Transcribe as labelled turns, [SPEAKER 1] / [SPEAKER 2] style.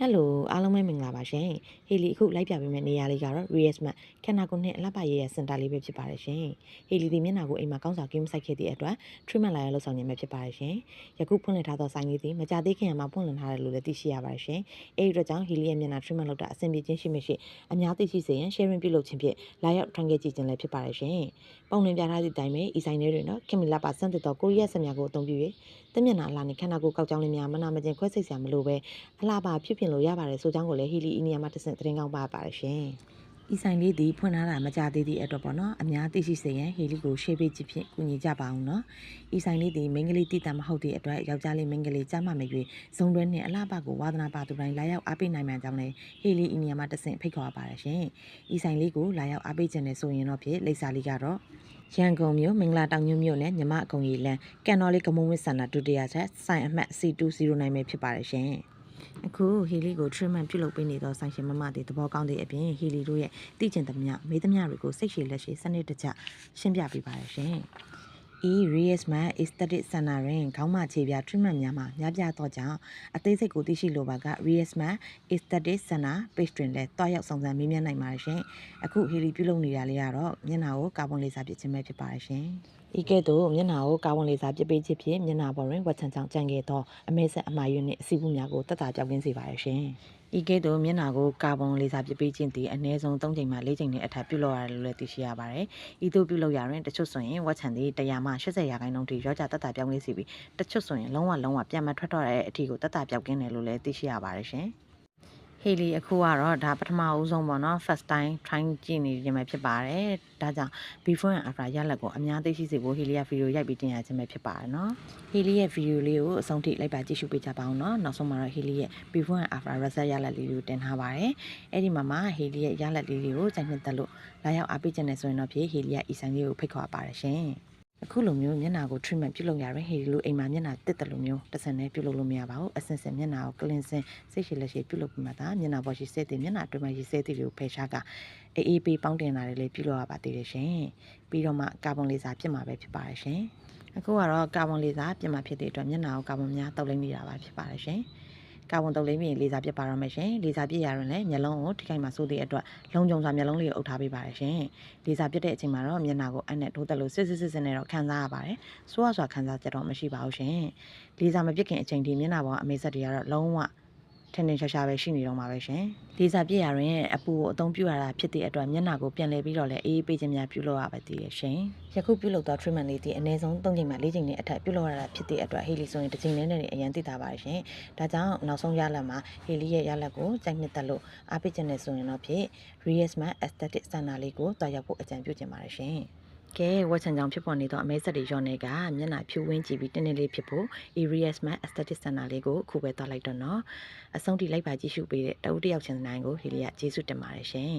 [SPEAKER 1] ဟယ်လိုအားလုံးပဲမင်္ဂလာပါရှင်ဟေလီအခုလိုက်ပြပေးမယ့်နေရာလေးကတော့ Real Smart ခန္ဓာကိုယ်နဲ့အလှပရေးရဲ့စင်တာလေးပဲဖြစ်ပါတယ်ရှင်ဟေလီဒီမျက်နှာကိုအိမ်မှာကောင်းစာကင်းမဆိုင်ခဲ့တဲ့အတွက် treatment လာရလို့ဆောင်နေမှာဖြစ်ပါတယ်ရှင်ယခုဖွင့်လှစ်ထားသောဆိုင်လေးသည်မကြသေးခင်မှာဖွင့်လှစ်ထားတယ်လို့လည်းသိရှိရပါတယ်ရှင်အဲဒီအတွက်ကြောင့်ဟေလီရဲ့မျက်နှာ treatment လုပ်တာအဆင်ပြေခြင်းရှိမရှိအများသိရှိစေရန် sharing ပြုလုပ်ခြင်းဖြင့်လာရောက် try ခဲ့ကြည့်ခြင်းလည်းဖြစ်ပါတယ်ရှင်ပုံနှင်ပြထားသည့်အတိုင်းပဲဤဆိုင်လေးတွေနော်ခင်မီလာပါစံတတော်ကိုရီးယားဆံများကိုအသုံးပြု၍တမျက်နှာအလားနဲ့ခန္ဓာကိုယ်ကောက်ကြောင်းလေးများမနာမကျင်ခွဲစိတ်စရာမလိုပဲအလားပါဖြစ်ပြင်လို့ရပါတယ်ဆိုကြောင်းကိုလည်းဟီလီအီနီယာမှာတစ်ဆင့်သတင်းကောင်းပါပါတယ်ရှင်။ဤဆိုင်လေးဒီဖွင့်ထားတာမကြသေးသည့်အတွက်ပေါ့နော်အများသိရှိစေရန်ဟီလီကိုရှေ့ပေးချစ်ဖြင့်ကူညီကြပါအောင်နော်။ဤဆိုင်လေးဒီမိန်းကလေးတည်တံမဟုတ်သည့်အတွက်ယောက်ျားလေးမိန်းကလေးကြားမှမရွေဇုံတွဲနှင့်အလားပါကိုဝါသနာပါသူတိုင်းလာရောက်အားပေးနိုင်မှန်ကြောင်းလည်းဟီလီအီနီယာမှာတစ်ဆင့်ဖိတ်ခေါ်ပါပါတယ်ရှင်။ဤဆိုင်လေးကိုလာရောက်အားပေးခြင်းနဲ့ဆိုရင်တော့ဖြစ်လိပ်စာလေးကတော့ရန်ကုန်မြို့မင်္ဂလာတောင်ညွန့်မြို့နယ်မြမအကုံရီလန်ကန်တော်လေးကမုံဝစ်ဆန္ဒဒုတိယချက်ဆိုင်အမှတ် C209 ပဲဖြစ်ပါတယ်ရှင်။ အခုဟီလီကို treatment ပြုလုပ်ပေးနေသောဆိုင်ရှင်မမတွေသဘောကောင်းတဲ့အပြင်ဟီလီတို့ရဲ့တည်ကျင်သမျှမေးသမျှတွေကိုစိတ်ရှည်လက်ရှည်စနစ်တကျရှင်းပြပေးပါတယ်ရှင်။ E Reisman Aesthetic Center တွင်ခေါင်းမခြေပြ treatment များမှာများပြားသောကြောင့်အသေးစိတ်ကိုသိရှိလိုပါက Reisman Aesthetic Center page တွင်လည်းတွားရောက်ဆောင်စမ်းမေးမြန်းနိုင်ပါတယ်ရှင်။အခုဟီလီပြုလုပ်နေတာလေးကတော့မျက်နှာကိုကာဗွန်လေဆာပစ်ခြင်းပဲဖြစ်ပါတယ်ရှင်။ ဤကဲ့သို့မျက်နှာကိုကာဗွန်လေဆာပစ်ပေးခြင်းဖြင့်မျက်နှာပေါ်တွင်ဝက်ချန်ချောင်းကြံခဲ့သောအမဲဆက်အမာရွနှင့်အဆီးဘူးများကိုတက်တာပြောက်ကင်းစေပါတယ်ရှင်။ဤကဲ့သို့မျက်နှာကိုကာဗွန်လေဆာပစ်ပေးခြင်းသည်အနည်းဆုံး3ချိန်မှ4ချိန်နဲ့အထက်ပြုလုပ်ရတယ်လို့လည်းသိရှိရပါတယ်။ဤသို့ပြုလုပ်ရရင်တချို့ဆိုရင်ဝက်ချန်သည်100မှ80ရာခိုင်နှုန်းထိရောကြတက်တာပြောင်းလဲစီပြီးတချို့ဆိုရင်လုံးဝလုံးဝပြန်မထွက်တော့တဲ့အထီကိုတက်တာပြောက်ကင်းတယ်လို့လည်းသိရှိရပါတယ်ရှင်။ ဟေလီအခုကတော့ဒါပထမအဦးဆုံးပေါ့နော် first time try ကြည့်နေခြင်းပဲဖြစ်ပါတယ်။ဒါကြောင့် before and after ရလက်ကိုအများသိရှိစေဖို့ဟေလီရဲ့ဗီဒီယိုရိုက်ပြီးတင်ရခြင်းပဲဖြစ်ပါတယ်နော်။ဟေလီရဲ့ဗီဒီယိုလေးကိုအဆုံးထိလိုက်ပါကြည့်ရှုပေးကြပါအောင်နော်။နောက်ဆုံးမှာတော့ဟေလီရဲ့ before and after result ရလက်လေးကိုတင်ထားပါတယ်။အဲ့ဒီမှာမှဟေလီရဲ့ရလက်လေးတွေကိုကြိုက်နှစ်သက်လို့လာရောက်အားပေးခြင်းနဲ့ဆိုရင်တော့ဖြေဟေလီရဲ့ဤဆိုင်လေးကိုဖိတ်ခေါ်ပါတယ်ရှင်။ အခုလိုမျိုးမျက်နှာကို treatment ပြုလုပ်ရရင်ဟေဒီလိုအိမ်မှာမျက်နှာတက်တယ်လို့မျိုးတစ်စံနဲ့ပြုလုပ်လို့မရပါဘူးအစင်စင်မျက်နှာကို cleansing စိတ်ရှိလက်ရှိပြုလုပ်ပြီးမှသာမျက်နှာပေါ်ရှိစဲတဲ့မျက်နှာအတွင်းမှာရှိစဲတဲ့တွေကိုဖယ်ရှားကအေးအေးပေးပေါင်းတင်တာတွေလည်းပြုလုပ်ရပါသေးတယ်ရှင်ပြီးတော့မှကာဗွန်လေဆာဖြစ်မှာပဲဖြစ်ပါတယ်ရှင်အခုကတော့ကာဗွန်လေဆာပြင်မှာဖြစ်တဲ့အတွက်မျက်နှာကိုကာဗွန်များတောက်လိမ့်နေတာပါဖြစ်ပါတယ်ရှင် ကာဗွန်တုပ်လိမ့်ပြီးလေစာပြစ်ပါတော့မယ်ရှင်လေစာပြစ်ရရင်လည်းမျက်လုံးကိုထိခိုက်မှဆိုးတဲ့အတွက်လုံခြုံစွာမျက်လုံးလေးကိုအုပ်ထားပေးပါတယ်ရှင်လေစာပြစ်တဲ့အချိန်မှာတော့မျက်နှာကိုအနဲ့ထိုးတက်လို့စစ်စစ်စစ်စစ်နဲ့တော့ခံစားရပါတယ်ဆိုးရစွာခံစားချက်တော့မရှိပါဘူးရှင်လေစာမပြစ်ခင်အချိန်ဒီမျက်နှာပေါ်အမေဆက်တွေကတော့လုံးဝ ထင်းထင်းရှားရှားပဲရှိနေတော့မှာပဲရှင်။လေစာပြည့်ရရင်အပူကိုအသုံးပြုရတာဖြစ်တဲ့အတွက်မျက်နှာကိုပြန်လဲပြီးတော့လည်းအေးအေးပေးခြင်းများပြုလုပ်ရပါသေးတယ်ရှင်။ယခုပြုလုပ်သော treatment လေးဒီအနည်းဆုံး၃ချိန်မှ၄ချိန်နဲ့အထက်ပြုလုပ်ရတာဖြစ်တဲ့အတွက်ဟေလီဆိုရင်တစ်ချိန်နဲ့နဲ့အရင်သိတာပါရှင်။ဒါကြောင့်နောက်ဆုံးရလဒ်မှာဟေလီရဲ့ရလဒ်ကိုကြိုက်နှစ်သက်လို့အားပေးခြင်းနဲ့ဆိုရင်တော့ဖြစ် Reisman Aesthetic Center လေးကိုတွားရောက်ဖို့အကြံပြုချင်ပါတယ်ရှင်။ ကဲဝက်ချန်ကြောင့်ဖြစ်ပေါ်နေသောအမဲဆက်တွေရောနေကမျက်နှာဖြူဝင်းကြည့်ပြီးတင်းတင်းလေးဖြစ်ဖို့ Areas Man Aesthetic Center လေးကိုအခုပဲသွားလိုက်တော့နော်အဆုံးထိလိုက်ပါကြည့်ရှုပေးတဲ့တအုပ်တယောက်ချင်းနိုင်ကိုဟီလီယာကျေးဇူးတင်ပါတယ်ရှင်